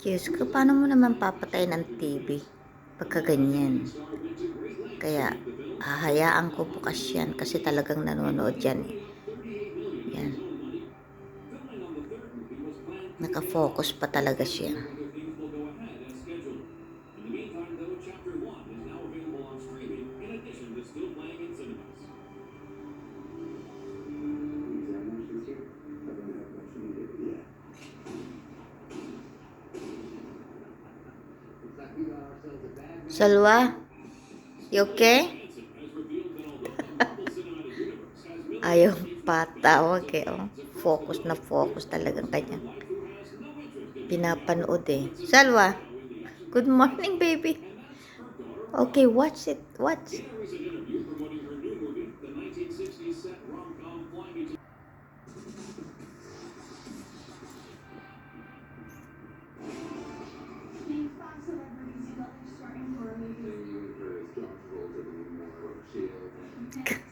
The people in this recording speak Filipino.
Diyos ko, paano mo naman papatay ng TV? Pagka ganyan. Kaya, hahayaan ko bukas yan kasi talagang nanonood yan. eh. Yan. Nakafocus pa talaga siya. Salwa, you okay? Ayaw patawag eh, oh. Focus na focus talaga kanya. Pinapanood eh. Salwa, good morning baby. Okay, watch it. Watch. Yeah.